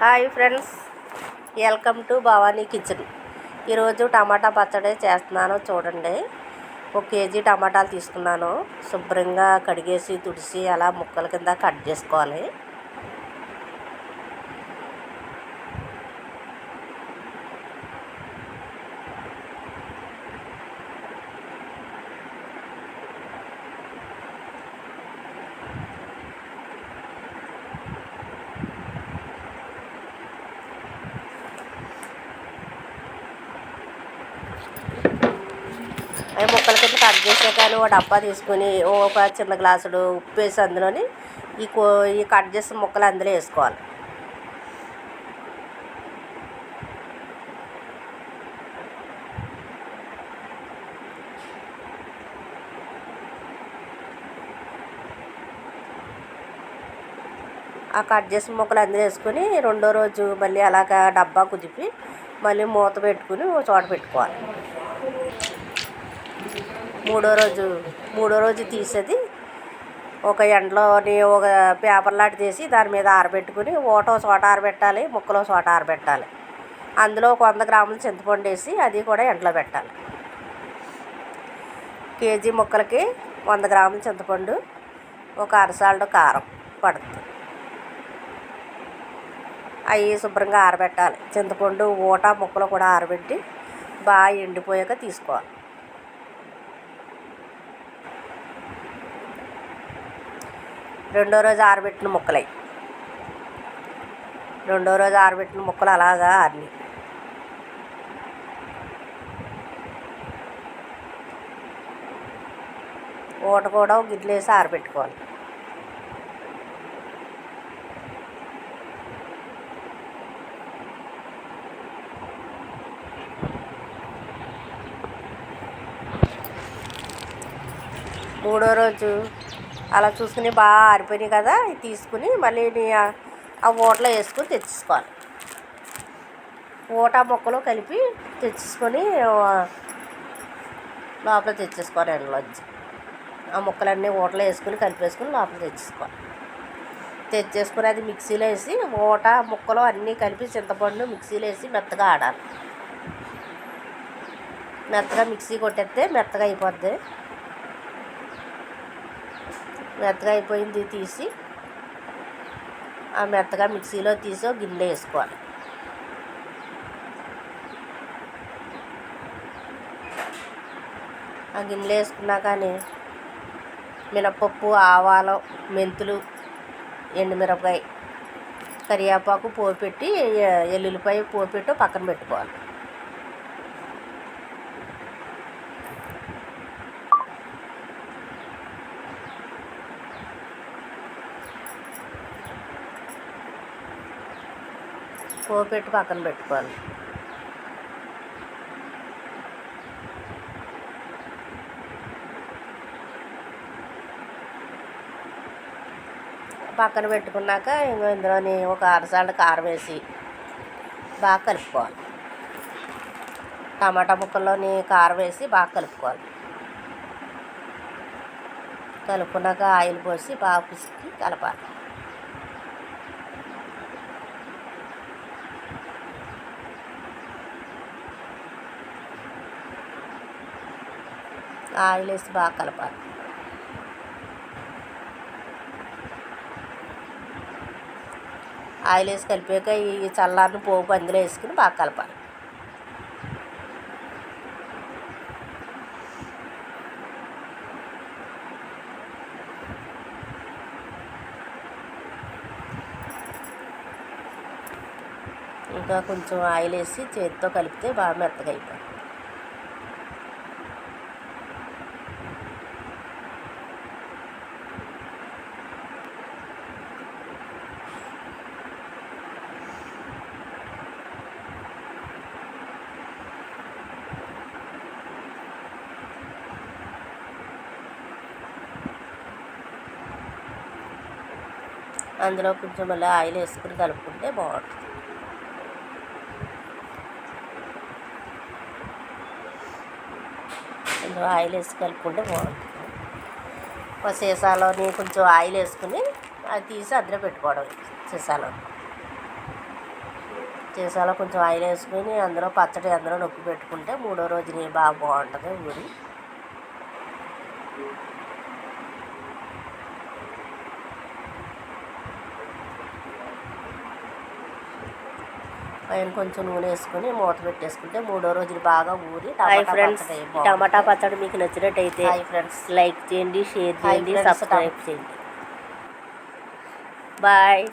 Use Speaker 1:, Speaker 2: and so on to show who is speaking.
Speaker 1: Hi friends welcome to Bhavani kitchen. ఈరోజు టమాటా పచ్చడి చేస్తున్నాను చూడండి. ఒక కేజీ టమాటాలు తీసుకున్నాను. శుభ్రంగా కడిగేసి తుడిసి అలా ముక్కల కింద కట్ చేసుకోవాలి. ముక్కల కింద కట్ చేసాక ఒక డబ్బా తీసుకుని ఒక చిన్న గ్లాసుడు ఉప్పు వేసి అందులోని ఈ కో ఈ కట్ చేసిన ముక్కలు అందులో వేసుకోవాలి. ఆ కట్ చేసిన ముక్కలు అందులో వేసుకొని రెండో రోజు మళ్ళీ అలాగా డబ్బా కుదిపి మళ్ళీ మూత పెట్టుకుని చోట పెట్టుకోవాలి. మూడో రోజు మూడో రోజు తీసేది. ఒక ఎండలోని ఒక పేపర్ లాంటి తీసి దాని మీద ఆరబెట్టుకుని ఓటో చోట ఆరబెట్టాలి ముక్కలో చోట ఆరబెట్టాలి. అందులో ఒక వంద గ్రాముల చింతపండు వేసి అది కూడా ఎండలో పెట్టాలి. కేజీ ముక్కలకి వంద గ్రాముల చింతపండు ఒక అరసాల్డ్ కారం పడుతుంది. అవి శుభ్రంగా ఆరబెట్టాలి. చింతపండు ఊట ముక్కలు కూడా ఆరబెట్టి బాగా ఎండిపోయాక తీసుకోవాలి. రెండో రోజు ఆరబెట్టిన ముక్కలై. రెండో రోజు ఆరబెట్టిన ముక్కలు అలాగా ఆరినాయి ఊట కూడా ఒక గిడ్లు వేసి ఆరబెట్టుకోవాలి. మూడో రోజు అలా చూసుకుని బాగా ఆరిపోయినాయి కదా తీసుకుని మళ్ళీ ఆ ఊటలో వేసుకుని తెచ్చేసుకోవాలి. ఊట ముక్కలు కలిపి తెచ్చుకొని లోపల తెచ్చేసుకోవాలి ఎండలోంచి ఆ ముక్కలన్నీ ఊటలో వేసుకుని కలిపేసుకుని లోపల తెచ్చేసుకోవాలి. తెచ్చేసుకుని అది మిక్సీలో వేసి ఊట ముక్కలు అన్నీ కలిపి చింతపండు మిక్సీలో వేసి మెత్తగా ఆడాలి. మెత్తగా మిక్సీ కొట్టేస్తే మెత్తగా అయిపోద్ది. మెత్తగా అయిపోయింది తీసి ఆ మెత్తగా మిక్సీలో తీసి గిన్నె వేసుకోవాలి. ఆ గిన్నెలో వేసుకున్నాకని మినపప్పు ఆవాలు మెంతులు ఎండుమిరపకాయ కరివేపాకు పోపెట్టి ఎల్లుల్లిపాయ పోపెట్టి పక్కన పెట్టుకోవాలి. పోపెట్టి పక్కన పెట్టుకోవాలి. పక్కన పెట్టుకున్నాక ఇంకో ఇందులోని ఒక అరసాళ్ళ కారం వేసి బాగా కలుపుకోవాలి. టమాటా ముక్కల్లోని కారం వేసి బాగా కలుపుకోవాలి. కలుపుకున్నాక ఆయిల్ పోసి బాగా పిసికి కలపాలి. ఆయిల్ వేసి బాగా కలపాలి. ఆయిల్ వేసి కలిపాక ఈ చల్లారిని పోపు అందులో వేసుకుని బాగా కలపాలి. ఇంకా కొంచెం ఆయిల్ వేసి చేతితో కలిపితే బాగా మెత్తగా అయిపోతుంది. అందులో కొంచెం మళ్ళీ ఆయిల్ వేసుకుని కలుపుకుంటే బాగుంటుంది. అందులో ఆయిల్ వేసి కలుపుకుంటే బాగుంటుంది. ఒక సీసాలోని కొంచెం ఆయిల్ వేసుకుని అది తీసి అందులో పెట్టుకోవడం. సీసాలో. సీసాలో కొంచెం ఆయిల్ వేసుకుని అందులో పచ్చడి అందులో నొక్కి పెట్టుకుంటే మూడో రోజుని బాగా బాగుంటుంది ఊరి. పైన కొంచెం నూనె వేసుకొని మూత పెట్టేసుకుంటే మూడో రోజుని బాగా ఊరి
Speaker 2: హాయ్ ఫ్రెండ్స్. టమాటా పచ్చడి మీకు నచ్చినట్టయితే
Speaker 1: హాయ్ ఫ్రెండ్స్
Speaker 2: లైక్ చేయండి షేర్ చేయండి. సబ్స్క్రైబ్ చేయండి బాయ్